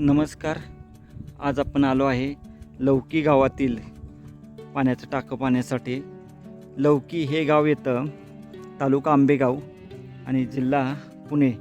नमस्कार. आज आपण आलो आहे लौकी गावातील पाण्याचं टाकं पाण्यासाठी. लौकी हे गाव येतं तालुका आंबेगाव आणि जिल्हा पुणे.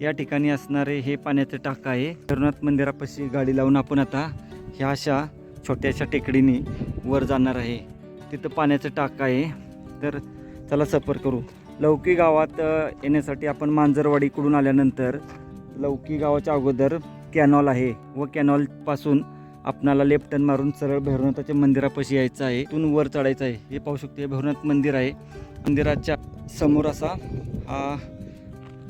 या ठिकाणी असणारे हे पाण्याचं टाकं आहे. धरणात मंदिरापाशी गाडी लावून आपण आता ह्या अशा छोट्याशा टेकडीने वर जाणार आहे. तिथं पाण्याचं टाकं आहे. तर चला सफर करू. लौकी गावात येण्यासाठी आपण मांजरवाडीकडून आल्यानंतर लौकी गावाच्या अगोदर कॅनॉल आहे व कॅनॉलपासून आपणाला लेफ्टन मारून सरळ भैरवनाथाच्या मंदिरापाशी यायचं आहे. तून वर चढायचं आहे. हे पाहू शकतो हे भैरवनाथ मंदिर आहे. मंदिराच्या समोर असा हा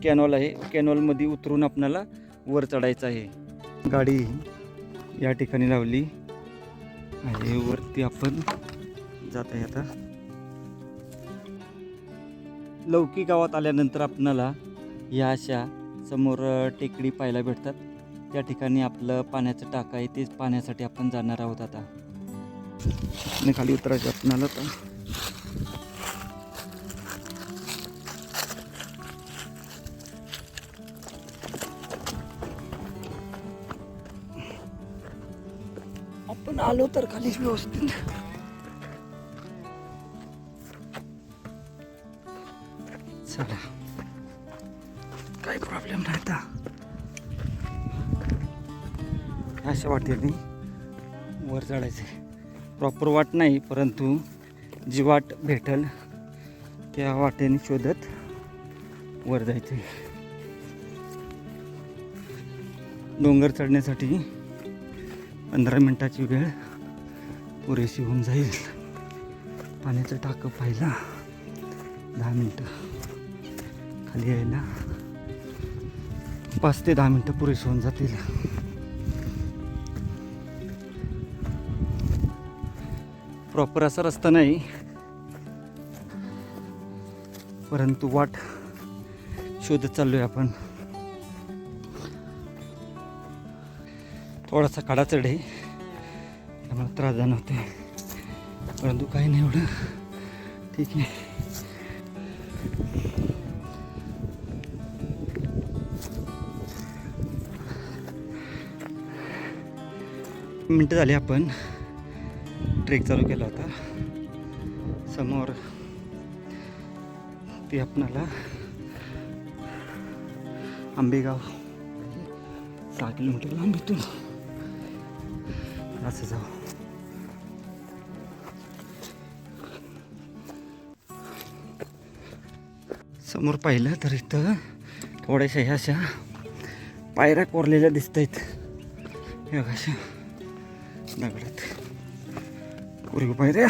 कॅनॉल आहे. कॅनॉलमध्ये उतरून आपणाला वर चढायचं आहे. गाडी या ठिकाणी लावली आहे. वरती आपण जात आहे आता. लौकी गावात आल्यानंतर आपणाला या अशा समोर टेकडी पाहायला भेटतात. त्या ठिकाणी आपलं पाण्याचं टाकं आहे तेच पाण्यासाठी आपण जाणार आहोत आता. आणि खाली उतरायचं आपणाला आता. आपण आलो तर खाली व्यवस्थित. चला. अशा वाटेने वर चढायचे प्रॉपर वाट नाही परंतु जी वाट भेटल त्या वाटेने शोधत वर जायचे डोंगर चढण्यासाठी पंधरा मिनटाची वेळ पुरेशी होऊन जाईल. पाण्याचं टाकं पाहिला दहा मिनटं. खाली यायला पाच ते दहा मिनटं पुरेशी होऊन जातील. प्रॉपर असा रस्ता नाही. परंतु वाट शोधत चाललोय आपण. थोडासा काढा चढ आहे. त्यामुळे त्रास जाणवते परंतु काही नाही एवढं. ठीक आहे. मिनटं झाली आपण. ट्रेक चालू केला होता. समोर ते आपणाला आंबेगाव सहा किलोमीटर लांबीतून असं जाऊ. समोर पाहिलं तर इथं थोड्याशा ह्या अशा पायऱ्या कोरलेल्या दिसत आहेत हे अशा दगडात. पूर्वी पायऱ्या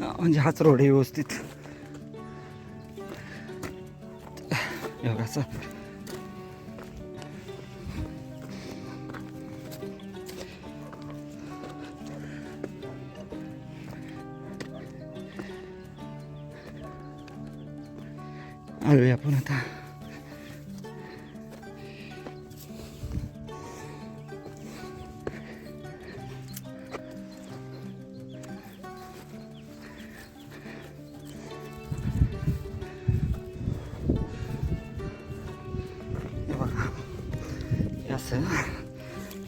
म्हणजे हाच रोड आहे व्यवस्थित. योगाचा बघा आलोय आपण आता.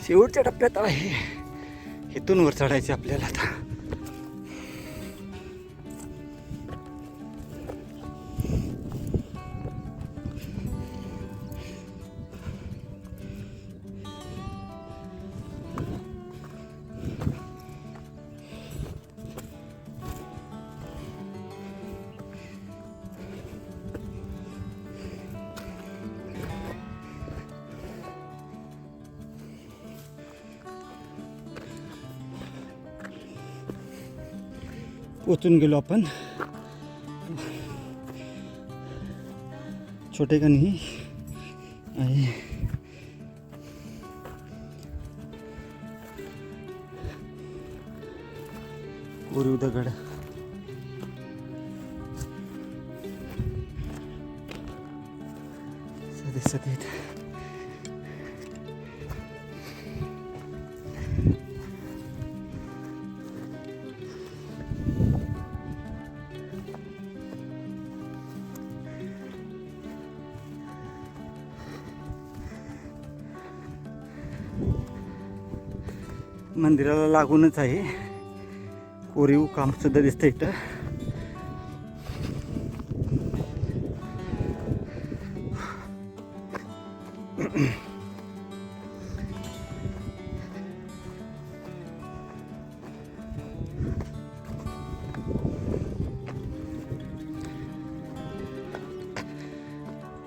शेवटच्या टप्प्यात आहे. इथून वर चढायचे आपल्याला आता. पोचून गेलो आपण. छोटे कणी आणि कोरीव दगड. सदी सदीत मंदिराला लागूनच आहे. कोरीव काम सुद्धा दिसतं इथं.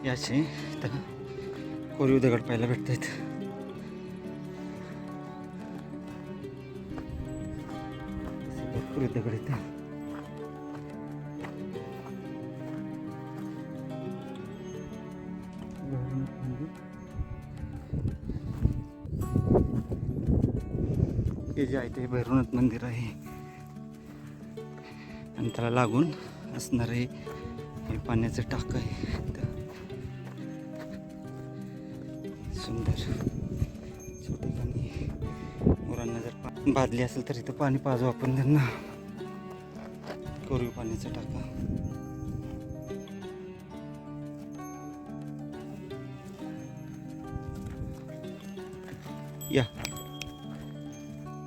याचे तर कोरीव दगड पाहायला भेटत आहेत भरपूर आहेत हे जे आहे ते भैरवनाथ मंदिर आहे. आणि त्याला लागून असणारे हे पाण्याचं टाक आहे. सुंदर. सुंदर पाणी. मुलांना जर पा बादली असेल तर इथं पाणी पाजू आपण त्यांना. कोरीव पाण्याचा टाका. या.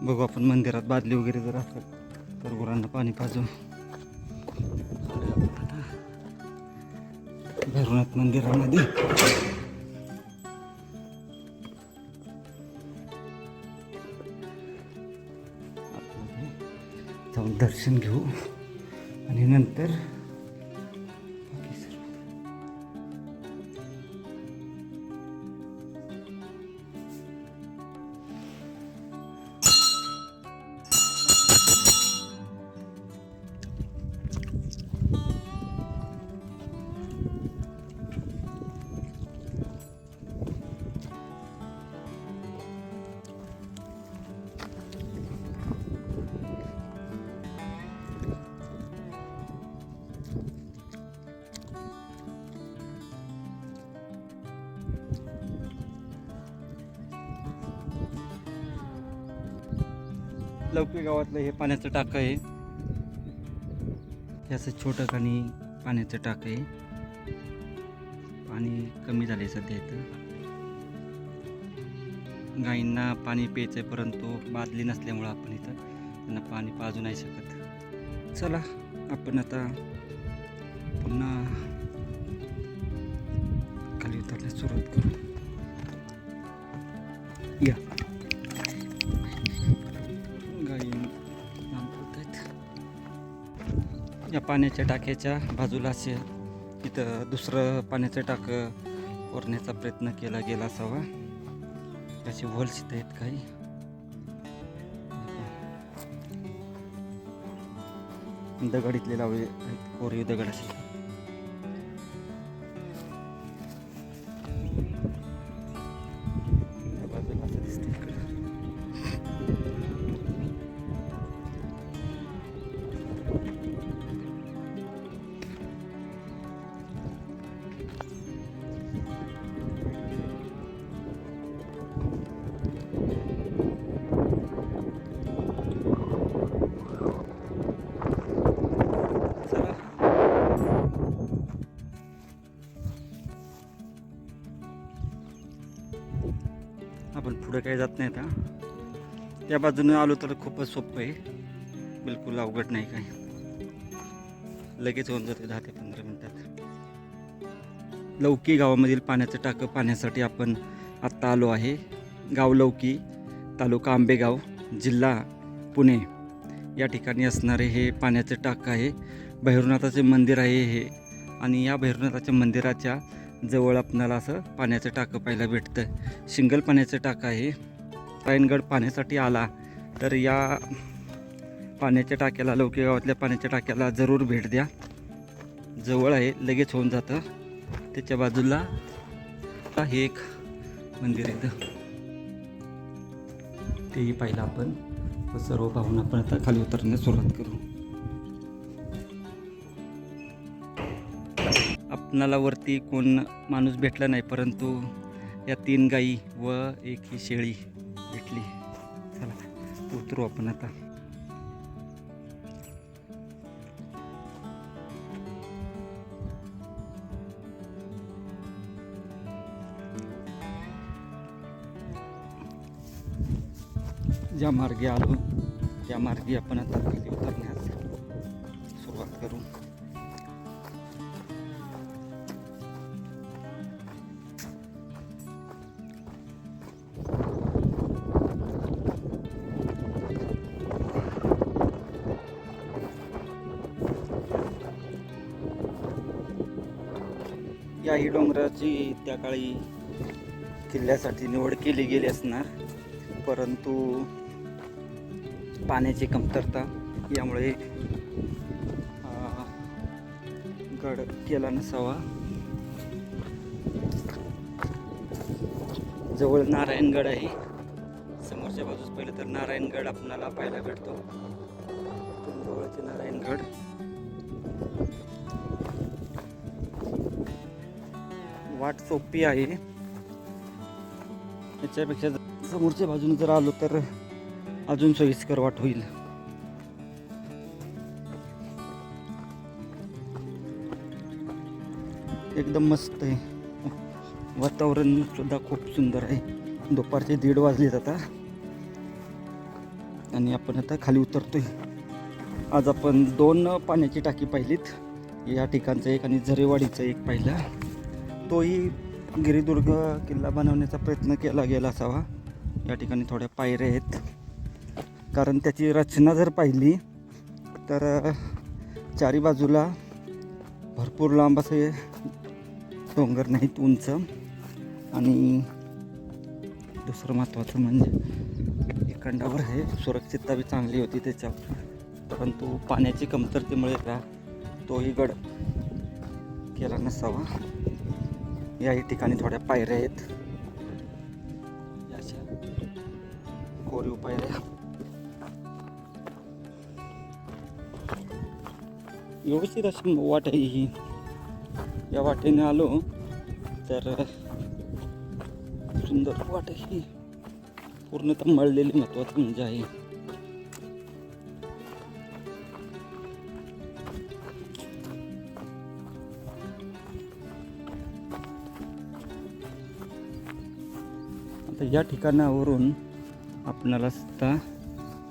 बघू आपण मंदिरात बादली वगैरे जर असेल तर गुरांना पाणी पाजू भैरवनाथ मंदिरामध्ये. जाऊन दर्शन घेऊ. आणि नंतर लवकी गावातलं हे पाण्याचं टाकं आहे. हे असं छोटं खाणी पाण्याचं टाकं आहे. पाणी कमी झाले सध्या इथं. गाईंना पाणी प्यायचं आहे परंतु बादली नसल्यामुळं आपण इथं त्यांना पाणी पाजू नाही शकत. चला आपण आता पुन्हा खाली उतरण्यास सुरुवात करू. या. या पाण्याच्या टाक्याच्या बाजूला असे इथं दुसरं पाण्याचं टाकं ओरण्याचा प्रयत्न केला गेला असावा. त्याचे वलसित आहेत काही. दगड इथले लावले आहेत. कोरीव दगड असे. काही जात नाही आता त्या बाजूने आलो तर खूपच सोपं आहे. बिलकुल अवघड नाही काय लगेच होऊन जाते दहा ते पंधरा मिनटात. लौकी गावामधील पाण्याचं टाकं पाण्यासाठी आपण आत्ता आलो आहे. गाव लौकी तालुका आंबेगाव जिल्हा पुणे. या ठिकाणी असणारे हे पाण्याचं टाकं आहे. भैरवनाथाचे मंदिर आहे हे. आणि या भैरवनाथाच्या मंदिराच्या जवळ आपणाला असं पाण्याचं टाकं पाहायला भेटतं सिंगल पाण्याचं टाकं आहे. रायनगड पाण्यासाठी आला. तर या पाण्याच्या टाक्याला लौकी गावातल्या पाण्याच्या टाक्याला जरूर भेट द्या. जवळ आहे लगेच होऊन जातं. त्याच्या बाजूला हे एक मंदिर आहे इथं. तेही पाहिलं आपण. सर्व पाहून आपण आता खाली उतरण्यास सुरुवात करू. आपणाला वरती कोण माणूस भेटला नाही परंतु या तीन गाई व एक ही शेळी भेटली. चला उतरू आपण आता. ज्या मार्गे आलो त्या मार्गे आपण आता उतरण्यास सुरुवात करू. काही डोंगराची त्या काळी किल्ल्यासाठी निवड केली गेली असणार. परंतु पाण्याची कमतरता यामुळे गड केला नसावा. जवळ नारायणगड आहे. समोरच्या बाजूस पहिलं तर नारायणगड आपणाला पाहायला भेटतो. जवळचे नारायणगड. वाट सोपी आहे. याच्यापेक्षा समोरच्या बाजूने जर आलो तर अजून सोयीस्कर वाट होईल. एकदम मस्त आहे. वातावरण सुद्धा खूप सुंदर आहे. दुपारचे दीड वाजलेत आता. आणि आपण आता खाली उतरतोय. आज आपण दोन पाण्याची टाकी पाहिलीत. या ठिकाणचं एक आणि झरेवाडीचं एक पाहिलं. तोही गिरिदुर्ग किल्ला बनवण्याचा प्रयत्न केला गेला असावा. या ठिकाणी थोड्या पायऱ्या आहेत. कारण त्याची रचना जर पाहिली तर चारी बाजूला भरपूर लांब असे डोंगर नाहीत उंच. आणि दुसरं महत्त्वाचं म्हणजे इकडंडावर आहे. सुरक्षितता बी चांगली होती त्याच्यावर. परंतु पाण्याची कमतरतेमुळे का तोही गड केला नसावा. याही ठिकाणी थोड्या पायऱ्या आहेत. अशा कोरीव पायऱ्या. व्यवस्थित अशी वाट आहे ही. या वाटेने आलो तर सुंदर वाट ही पूर्णतः मळलेली महत्वाचं म्हणजे आहे. ज्या या ठिकाणावरून आपणाला रस्ता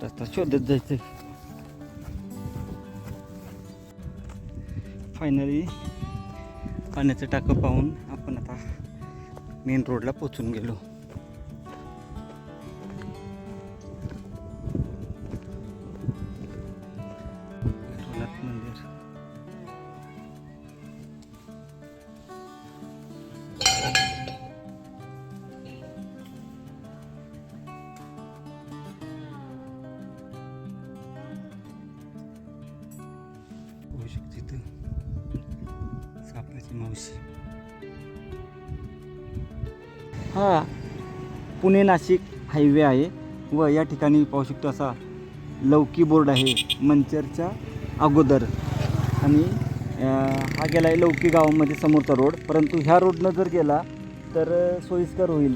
रस्ता शोधत जायचं फायनली पाण्याचं टाकं पाहून आपण आता मेन रोडला पोचून गेलो. शकते तर सापाची मावशी. हा पुणे नाशिक हायवे आहे व या ठिकाणी पाहू शकतो असा लौकी बोर्ड आहे मंचरच्या अगोदर. आणि हा गेला आहे लौकी गावामध्ये समोरचा रोड. परंतु ह्या रोडनं जर गेला तर सोयीस्कर होईल.